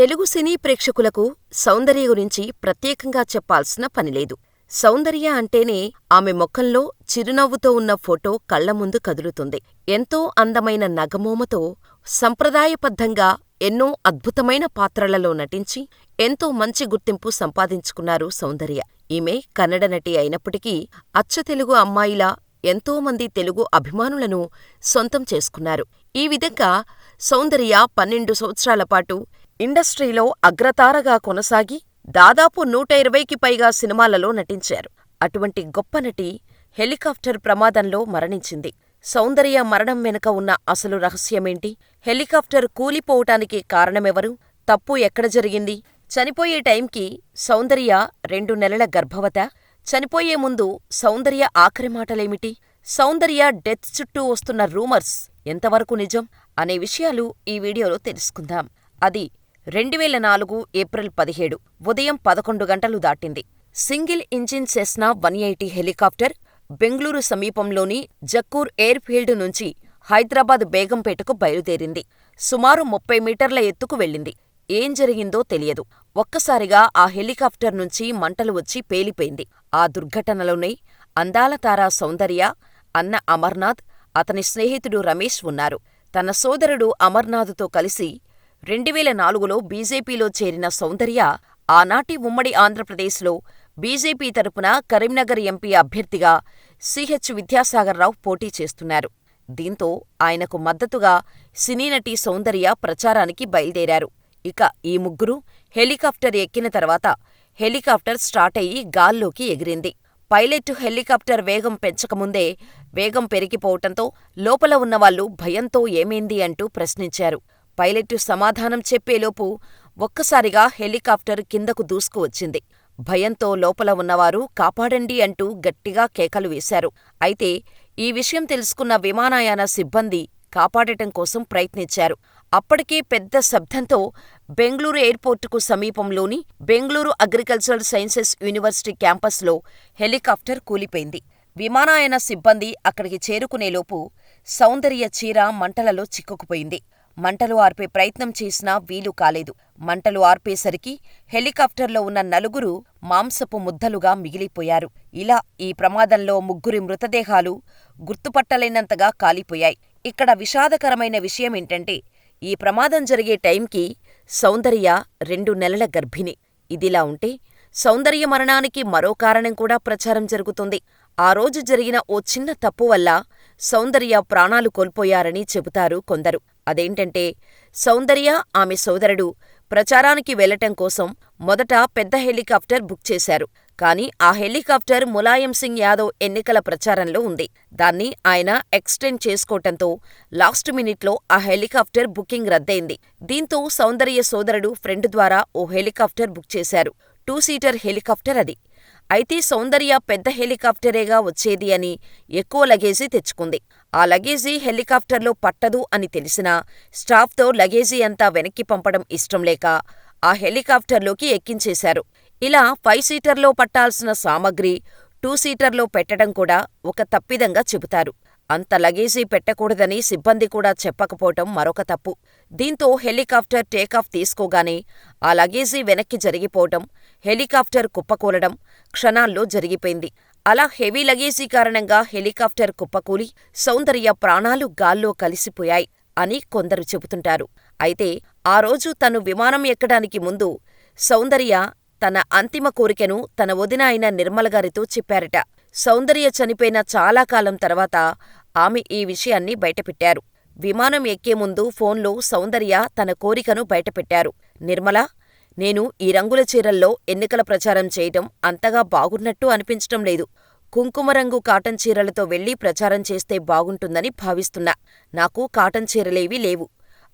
తెలుగు సినీ ప్రేక్షకులకు సౌందర్య గురించి ప్రత్యేకంగా చెప్పాల్సిన పనిలేదు. సౌందర్య అంటేనే ఆమె ముఖంలో చిరునవ్వుతో ఉన్న ఫోటో కళ్ళముందు కదులుతుంది. ఎంతో అందమైన నగమోమతో సంప్రదాయబద్ధంగా ఎన్నో అద్భుతమైన పాత్రలలో నటించి ఎంతో మంచి గుర్తింపు సంపాదించుకున్నారు సౌందర్య. ఈమె కన్నడ నటి అయినప్పటికీ అచ్చతెలుగు అమ్మాయిలా ఎంతోమంది తెలుగు అభిమానులను సొంతం చేసుకున్నారు. ఈ విధంగా సౌందర్య పన్నెండు సంవత్సరాలపాటు ఇండస్ట్రీలో అగ్రతారగా కొనసాగి దాదాపు నూట ఇరవైకి పైగా సినిమాలలో నటించారు. అటువంటి గొప్ప నటి హెలికాప్టర్ ప్రమాదంలో మరణించింది. సౌందర్య మరణం వెనుక ఉన్న అసలు రహస్యమేంటి? హెలికాప్టర్ కూలిపోవటానికి కారణమెవరు? తప్పు ఎక్కడ జరిగింది? చనిపోయే టైంకి సౌందర్య రెండు నెలల గర్భవతా? చనిపోయే ముందు సౌందర్య ఆఖరి మాటలేమిటి? సౌందర్య డెత్ చుట్టూ వస్తున్న రూమర్స్ ఎంతవరకు నిజం? అనే విషయాలు ఈ వీడియోలో తెలుసుకుందాం. అది రెండువేల నాలుగు ఏప్రిల్ పదిహేడు ఉదయం పదకొండు గంటలు దాటింది. Single engine Cessna one eighty helicopter Bengaluru సమీపంలోని జక్కూర్ ఎయిర్ ఫీల్డ్ నుంచి హైదరాబాద్ బేగంపేటకు బయలుదేరింది. సుమారు ముప్పై మీటర్ల ఎత్తుకు వెళ్ళింది. ఏం జరిగిందో తెలియదు. ఒక్కసారిగా ఆ హెలికాప్టర్ నుంచి మంటలు వచ్చి పేలిపోయింది. ఆ దుర్ఘటనలోనే అందాలతార సౌందర్య, అన్న అమర్నాథ్, అతని స్నేహితుడు రమేష్ ఉన్నారు. తన సోదరుడు అమర్నాథ్తో కలిసి రెండువేల నాలుగులో బీజేపీలో చేరిన సౌందర్య ఆనాటి ఉమ్మడి ఆంధ్రప్రదేశ్లో బీజేపీ తరపున కరీంనగర్ ఎంపీ అభ్యర్థిగా సిహెచ్ విద్యాసాగర్రావు పోటీ చేస్తున్నారు. దీంతో ఆయనకు మద్దతుగా సినీ నటి సౌందర్య ప్రచారానికి బయలుదేరారు ఇక ఈ ముగ్గురూ హెలికాప్టర్ ఎక్కిన తర్వాత హెలికాప్టర్ స్టార్టయ్యి గాల్లోకి ఎగిరింది. పైలట్ హెలికాప్టర్ వేగం పెంచకముందే వేగం పెరిగిపోవటంతో లోపల ఉన్నవాళ్ళు భయంతో ఏమైంది అంటూ ప్రశ్నించారు. పైలట్ సమాధానం చెప్పేలోపు ఒక్కసారిగా హెలికాప్టర్ కిందకు దూసుకువచ్చింది భయంతో లోపల ఉన్నవారు కాపాడండి అంటూ గట్టిగా కేకలు వేశారు. అయితే ఈ విషయం తెలుసుకున్న విమానయాన సిబ్బంది కాపాడటం కోసం ప్రయత్నించారు. అప్పటికే పెద్ద శబ్దంతో బెంగళూరు ఎయిర్పోర్టుకు సమీపంలోని బెంగళూరు అగ్రికల్చరల్ సైన్సెస్ యూనివర్సిటీ క్యాంపస్లో హెలికాప్టర్ కూలిపోయింది. విమానయాన సిబ్బంది అక్కడికి చేరుకునేలోపు సౌందర్య చీర మంటలలో చిక్కుకుపోయింది. మంటలు ఆర్పే ప్రయత్నం చేసినా వీలు కాలేదు. మంటలు ఆర్పేసరికి హెలికాప్టర్లో ఉన్న నలుగురు మాంసపు ముద్దలుగా మిగిలిపోయారు. ఇలా ఈ ప్రమాదంలో ముగ్గురి మృతదేహాలు గుర్తుపట్టలేనంతగా కాలిపోయాయి. ఇక్కడ విషాదకరమైన విషయమేంటంటే ఈ ప్రమాదం జరిగే టైంకి సౌందర్య రెండు నెలల గర్భిణి. ఇదిలా ఉంటే సౌందర్య మరణానికి మరో కారణం కూడా ప్రచారం జరుగుతుంది ఆ రోజు జరిగిన ఓ చిన్న తప్పు వల్ల సౌందర్య ప్రాణాలు కోల్పోయారని చెబుతారు కొందరు. అదేంటంటే సౌందర్య, ఆమె సోదరుడు ప్రచారానికి వెళ్ళటం కోసం మొదట పెద్ద హెలికాప్టర్ బుక్ చేశారు. కానీ ఆ హెలికాప్టర్ ములాయం సింగ్ యాదవ్ ఎన్నికల ప్రచారంలో ఉంది. దాన్ని ఆయన ఎక్స్టెండ్ చేసుకోవటంతో లాస్ట్ మినిట్లో ఆ హెలికాప్టర్ బుకింగ్ రద్దయింది. దీంతో సౌందర్య సోదరుడు ఫ్రెండ్ ద్వారా ఓ హెలికాప్టర్ బుక్ చేశారు. టూ సీటర్ హెలికాప్టర్ అది. అయితే సౌందర్య పెద్ద హెలికాప్టరేగా వచ్చేది అని ఎక్కువ లగేజీ తెచ్చుకుంది. ఆ లగేజీ హెలికాప్టర్లో పట్టదు అని తెలిసినా స్టాఫ్తో లగేజీ అంతా వెనక్కి పంపడం ఇష్టంలేక ఆ హెలికాప్టర్లోకి ఎక్కించేశారు. ఇలా ఫైవ్ సీటర్లో పట్టాల్సిన సామగ్రి టూ సీటర్లో పెట్టడం కూడా ఒక తప్పిదంగా చెబుతారు. అంత లగేజీ పెట్టకూడదని సిబ్బంది కూడా చెప్పకపోవటం మరొక తప్పు. దీంతో హెలికాప్టర్ టేకాఫ్ తీసుకోగానే ఆ లగేజీ వెనక్కి జరిగిపోవటం, హెలికాప్టర్ కుప్పకూలడం క్షణాల్లో జరిగిపోయింది. అలా హెవీ లగేజీ కారణంగా హెలికాప్టర్ కుప్పకూలి సౌందర్య ప్రాణాలు గాల్లో కలిసిపోయాయి అని కొందరు చెబుతుంటారు. అయితే ఆ రోజు తను విమానం ఎక్కడానికి ముందు సౌందర్య తన అంతిమ కోరికను తన వదిన అయిన నిర్మలగారితో చెప్పారట. సౌందర్య చనిపోయిన చాలా కాలం తర్వాత ఆమె ఈ విషయాన్ని బయటపెట్టారు. విమానం ఎక్కే ముందు ఫోన్లో సౌందర్య తన కోరికను బయటపెట్టారు. నిర్మలా! నేను ఈ రంగుల చీరల్లో ఎన్నికల ప్రచారం చేయటం అంతగా బాగున్నట్టు అనిపించటం లేదు. కుంకుమ రంగు కాటన్ చీరలతో వెళ్ళి ప్రచారం చేస్తే బాగుంటుందని భావిస్తున్నా. నాకు కాటన్ చీరలేవీ లేవు.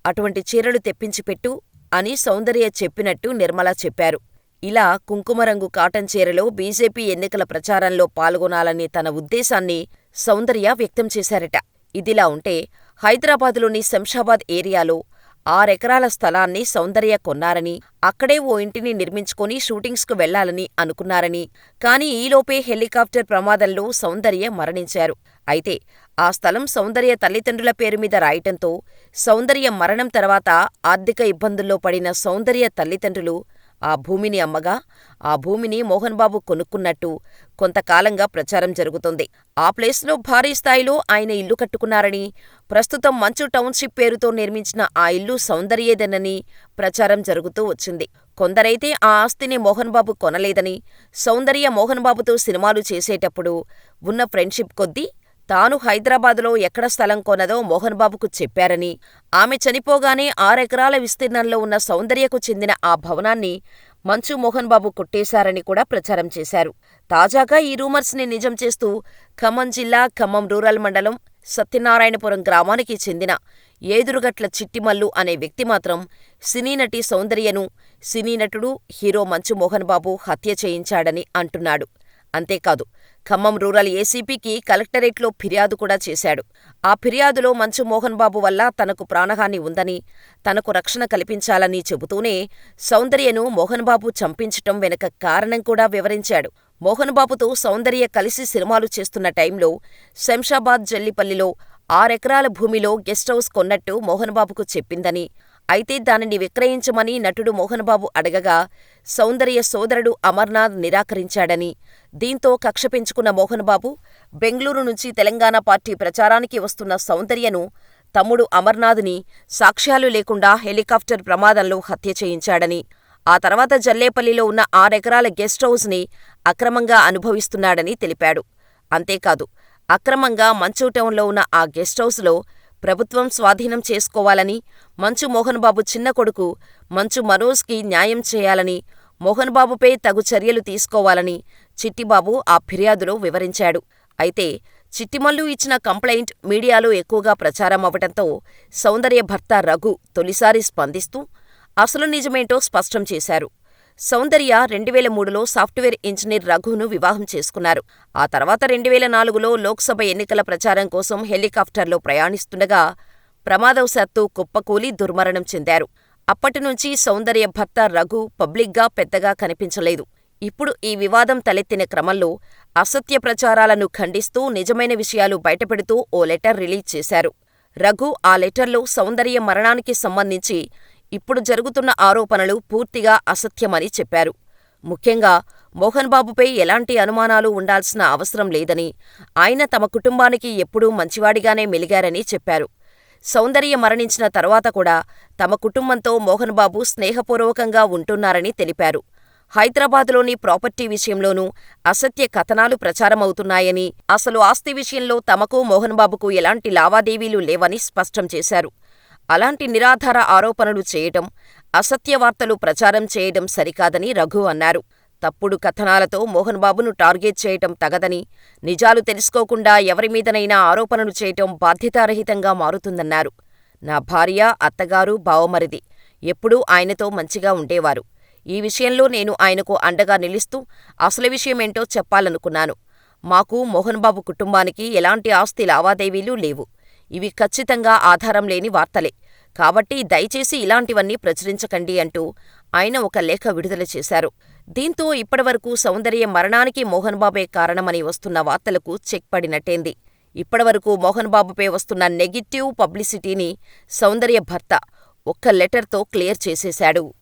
అటువంటి చీరలు తెప్పించిపెట్టు అని సౌందర్య చెప్పినట్టు నిర్మల చెప్పారు. ఇలా కుంకుమరంగు కాటన్ చీరలో బీజేపీ ఎన్నికల ప్రచారంలో పాల్గొనాలనే తన ఉద్దేశాన్ని సౌందర్య వ్యక్తం చేశారట. ఇదిలా ఉంటే హైదరాబాదులోని శంషాబాద్ ఏరియాలో ఆరెకరాల స్థలాన్ని సౌందర్య కొన్నారని, అక్కడే ఓ ఇంటిని నిర్మించుకొని షూటింగ్స్కు వెళ్ళాలని అనుకున్నారని, కానీ ఈలోపే హెలికాప్టర్ ప్రమాదంలో సౌందర్య మరణించారు. అయితే ఆ స్థలం సౌందర్య తల్లిదండ్రుల పేరు మీద రాయటంతో సౌందర్య మరణం తర్వాత ఆర్థిక ఇబ్బందుల్లో పడిన సౌందర్య తల్లిదండ్రులు ఆ భూమిని అమ్మగా, ఆ భూమిని మోహన్ బాబు కొనుక్కున్నట్టు కొంతకాలంగా ప్రచారం జరుగుతోంది. ఆ ప్లేస్లో భారీ స్థాయిలో ఆయన ఇల్లు కట్టుకున్నారని, ప్రస్తుతం మంచు టౌన్షిప్ పేరుతో నిర్మించిన ఆ ఇల్లు సౌందర్యదేనని ప్రచారం జరుగుతూ వచ్చింది. కొందరైతే ఆ ఆస్తిని మోహన్ బాబు కొనలేదని, సౌందర్య మోహన్ బాబుతో సినిమాలు చేసేటప్పుడు ఉన్న ఫ్రెండ్షిప్ కొద్దీ తాను హైదరాబాదులో ఎక్కడ స్థలం కొన్నదో మోహన్ బాబుకు చెప్పారని, ఆమె చనిపోగానే ఆరెకరాల విస్తీర్ణంలో ఉన్న సౌందర్యకు చెందిన ఆ భవనాన్ని మంచు మోహన్ బాబు కొట్టేశారని కూడా ప్రచారం చేశారు. తాజాగా ఈ రూమర్స్ని నిజం చేస్తూ ఖమ్మం జిల్లా ఖమ్మం రూరల్ మండలం సత్యనారాయణపురం గ్రామానికి చెందిన ఏదురుగట్ల చిట్టిమల్లు అనే వ్యక్తి మాత్రం సినీ నటి సౌందర్యను సినీ నటుడు, హీరో మంచు మోహన్ బాబు హత్య చేయించాడని అంటున్నాడు. అంతేకాదు ఖమ్మం రూరల్ ఏసీపీకి కలెక్టరేట్లో ఫిర్యాదు కూడా చేశాడు. ఆ ఫిర్యాదులో మంచు మోహన్ బాబు వల్ల తనకు ప్రాణహాని ఉందని, తనకు రక్షణ కల్పించాలని చెబుతూనే సౌందర్యను మోహన్ బాబు చంపించటం వెనుక కారణం కూడా వివరించాడు. మోహన్ బాబుతో సౌందర్య కలిసి సినిమాలు చేస్తున్న టైంలో శంషాబాద్ జల్లిపల్లిలో ఆరెకరాల భూమిలో గెస్ట్ హౌస్ కొన్నట్టు మోహన్ బాబుకు చెప్పిందని, అయితే దానిని విక్రయించమని నటుడు మోహన్ బాబు అడగగా సౌందర్య సోదరుడు అమర్నాథ్ నిరాకరించాడని, దీంతో కక్ష పెంచుకున్న మోహన్ బాబు బెంగళూరు నుంచి తెలంగాణ పార్టీ ప్రచారానికి వస్తున్న సౌందర్యను తమ్ముడు అమర్నాథ్ని సాక్ష్యాలు లేకుండా హెలికాప్టర్ ప్రమాదంలో హత్య చేయించాడని, ఆ తర్వాత జల్లేపల్లిలో ఉన్న ఆరెకరాల గెస్ట్ హౌస్ని అక్రమంగా అనుభవిస్తున్నాడని తెలిపాడు. అంతేకాదు అక్రమంగా మంచు టౌన్లో ఉన్న ఆ గెస్ట్ హౌస్లో ప్రభుత్వం స్వాధీనం చేసుకోవాలని, మంచు మోహన్ బాబు చిన్న కొడుకు మంచు మనోజ్కి న్యాయం చేయాలని, మోహన్ బాబుపై తగు చర్యలు తీసుకోవాలని చిట్టిబాబు ఆ ఫిర్యాదులో వివరించాడు. అయితే చిట్టిమల్లు ఇచ్చిన కంప్లైంట్ మీడియాలో ఎక్కువగా ప్రచారమవటంతో సౌందర్య భర్త రఘు తొలిసారి స్పందిస్తూ అసలు నిజమేంటో స్పష్టం చేశారు. సౌందర్య రెండువేల మూడులో సాఫ్ట్వేర్ ఇంజనీర్ రఘును వివాహం చేసుకున్నారు. ఆ తర్వాత రెండువేల నాలుగులో లోక్సభ ఎన్నికల ప్రచారం కోసం హెలికాప్టర్లో ప్రయాణిస్తుండగా ప్రమాదవశాత్తు కుప్పకూలి దుర్మరణం చెందారు. అప్పటినుంచి సౌందర్య భర్త రఘు పబ్లిక్గా పెద్దగా కనిపించలేదు. ఇప్పుడు ఈ వివాదం తలెత్తిన క్రమంలో అసత్య ప్రచారాలను ఖండిస్తూ నిజమైన విషయాలు బయటపెడుతూ ఓ లెటర్ రిలీజ్ చేశారు. రఘు ఆ లెటర్లో సౌందర్య మరణానికి సంబంధించి ఇప్పుడు జరుగుతున్న ఆరోపణలు పూర్తిగా అసత్యమని చెప్పారు. ముఖ్యంగా మోహన్ బాబుపై ఎలాంటి అనుమానాలు ఉండాల్సిన అవసరం లేదని, ఆయన తమ కుటుంబానికి ఎప్పుడూ మంచివాడిగానే మెలిగారని చెప్పారు. సౌందర్య మరణించిన తర్వాత కూడా తమ కుటుంబంతో మోహన్ బాబు స్నేహపూర్వకంగా ఉంటున్నారని తెలిపారు. హైదరాబాద్లోని ప్రాపర్టీ విషయంలోనూ అసత్య కథనాలు ప్రచారమవుతున్నాయని, అసలు ఆస్తి విషయంలో తమకు మోహన్ బాబుకు ఎలాంటి లావాదేవీలు లేవని స్పష్టం చేశారు. అలాంటి నిరాధార ఆరోపణలు చేయటం, అసత్యవార్తలు ప్రచారం చేయడం సరికాదని రఘు అన్నారు. తప్పుడు కథనాలతో మోహన్ బాబును టార్గెట్ చేయటం తగదని, నిజాలు తెలుసుకోకుండా ఎవరిమీదనైనా ఆరోపణలు చేయటం బాధ్యతారహితంగా మారుతుందన్నారు. నా భార్య, అత్తగారు, బావమరిది ఎప్పుడూ ఆయనతో మంచిగా ఉండేవారు. ఈ విషయంలో నేను ఆయనకు అండగా నిలుస్తూ అసలు విషయమేంటో చెప్పాలనుకున్నాను. మాకు మోహన్ బాబు కుటుంబానికి ఎలాంటి ఆస్తి లావాదేవీలు లేవు. ఇవి ఖచ్చితంగా ఆధారం లేని వార్తలే. కాబట్టి దయచేసి ఇలాంటివన్నీ ప్రచురించకండి అంటూ ఆయన ఒక లేఖ విడుదల చేశారు. దీంతో ఇప్పటివరకు సౌందర్య మరణానికి మోహన్ బాబే కారణమని వస్తున్న వార్తలకు చెక్ పడినట్టేంది. ఇప్పటివరకు మోహన్ బాబుపై వస్తున్న నెగిటివ్ పబ్లిసిటీని సౌందర్య భర్త ఒక్క లెటర్తో క్లియర్ చేసేశాడు.